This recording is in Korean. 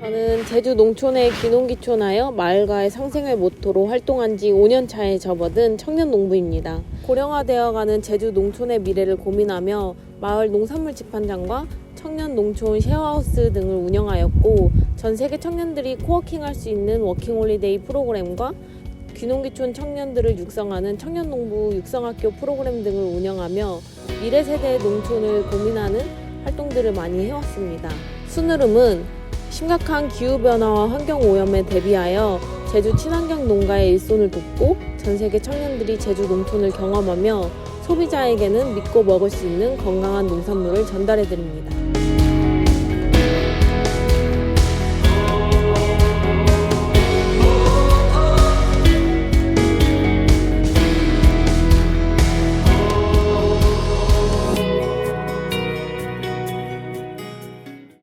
저는 제주 농촌의 귀농귀촌하여 마을과의 상생을 모토로 활동한 지 5년 차에 접어든 청년 농부입니다. 고령화되어가는 제주 농촌의 미래를 고민하며 마을 농산물 집판장과 청년 농촌 쉐어하우스 등을 운영하였고 전 세계 청년들이 코워킹할 수 있는 워킹홀리데이 프로그램과 귀농귀촌 청년들을 육성하는 청년농부 육성학교 프로그램 등을 운영하며 미래 세대의 농촌을 고민하는 활동들을 많이 해왔습니다. 순으름은 심각한 기후변화와 환경오염에 대비하여 제주 친환경 농가의 일손을 돕고 전 세계 청년들이 제주 농촌을 경험하며 소비자에게는 믿고 먹을 수 있는 건강한 농산물을 전달해 드립니다.